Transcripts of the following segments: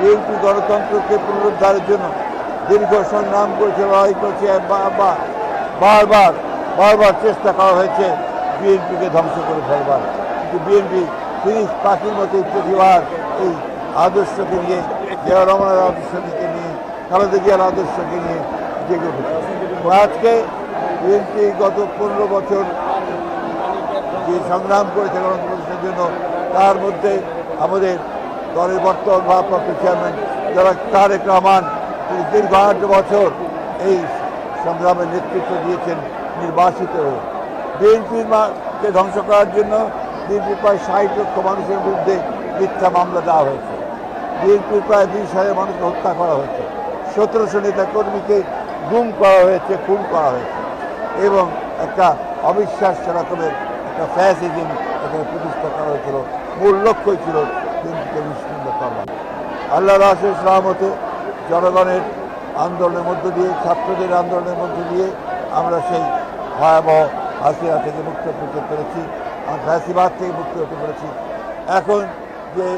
BNP গণতন্ত্রকে পুনরুদ্ধারের জন্য দীর্ঘ সংগ্রাম করেছে, লড়াই করেছে বা- বা- বারবার বারবার চেষ্টা করা হয়েছে বিএনপিকে ধ্বংস করে ফেলবার। কিন্তু বিএনপি ফিনিশ পাখির মতো প্রতিবার এই আদর্শকে নিয়ে জিয়া রহমানের আদর্শকে নিয়ে, খালেদা জিয়ার আদর্শকে নিয়ে জেগে উঠেছে। আজকে বিএনপি গত পনেরো বছর যে সংগ্রাম করেছে গণতন্ত্রের জন্য, তার মধ্যে আমাদের দলের বর্তমান ভারপ্রাপ্ত চেয়ারম্যান যারা তারেক রহমান, তিনি দীর্ঘ আট বছর এই সংগ্রামের নেতৃত্ব দিয়েছেন নির্বাচিত হয়ে। বিএনপির কে ধ্বংস করার জন্য বিএনপি প্রায় ষাট লক্ষ মানুষের বিরুদ্ধে মিথ্যা মামলা দেওয়া হয়েছে। বিএনপির প্রায় বিশ হাজার মানুষকে হত্যা করা হয়েছে। সতেরোশো নেতা কর্মীকে গুম করা হয়েছে, খুন করা হয়েছে। এবং একটা অবিশ্বাস্য রকমের একটা ফ্যাসিজম এখানে প্রতিষ্ঠা করা হয়েছিল। মূল লক্ষ্যই ছিল বিএনপিকে নিশ্চিন্ত করা আল্লাহ রাসের সহমতে জনগণের আন্দোলনের মধ্য দিয়ে, ছাত্রদের আন্দোলনের মধ্য দিয়ে আমরা সেই ভয়াবহ হাসিনা থেকে মুক্ত পেতে পেরেছি ফ্যাসিবাদ থেকে মুক্ত হতে পেরেছি। এখন যে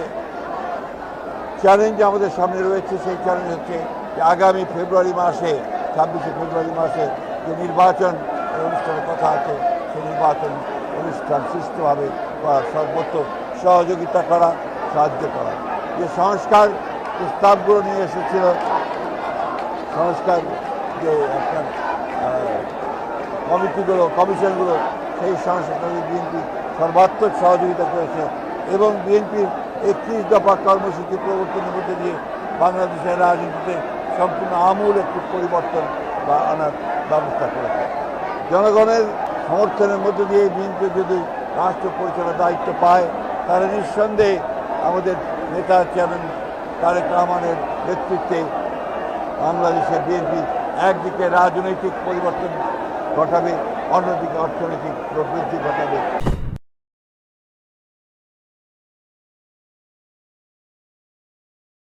চ্যালেঞ্জ আমাদের সামনে রয়েছে, সেই চ্যালেঞ্জ হচ্ছে যে আগামী ফেব্রুয়ারি মাসে, ছাব্বিশে ফেব্রুয়ারি মাসে যে নির্বাচন অনুষ্ঠানের কথা আছে, সেই নির্বাচন অনুষ্ঠান সুষ্ঠুভাবে করা সর্বত্র সহযোগিতা করা সাহায্য করা। যে সংস্কার প্রস্তাবগুলো নিয়ে এসেছিল, সংস্কার যে আপনার কমিটিগুলো, কমিশনগুলো, সেই সংস্কারে বিএনপি সর্বাত্মক সহযোগিতা করেছে এবং বিএনপির একত্রিশ দফা কর্মসূচি প্রবর্তনের মধ্যে দিয়ে বাংলাদেশের রাজনীতিতে সম্পূর্ণ আমূল একটি পরিবর্তন বা আনার ব্যবস্থা করেছে। জনগণের সমর্থনের মধ্যে দিয়ে বিএনপি যদি রাষ্ট্র পরিচালনার দায়িত্ব পায়, তাহলে নিঃসন্দেহে আমাদের নেতা চেয়ারম্যান তারেক রহমানের নেতৃত্বে বাংলাদেশের বিএনপি একদিকে রাজনৈতিক পরিবর্তন ঘটাবে, অন্যদিকে অর্থনৈতিক প্রবৃদ্ধি ঘটাবে।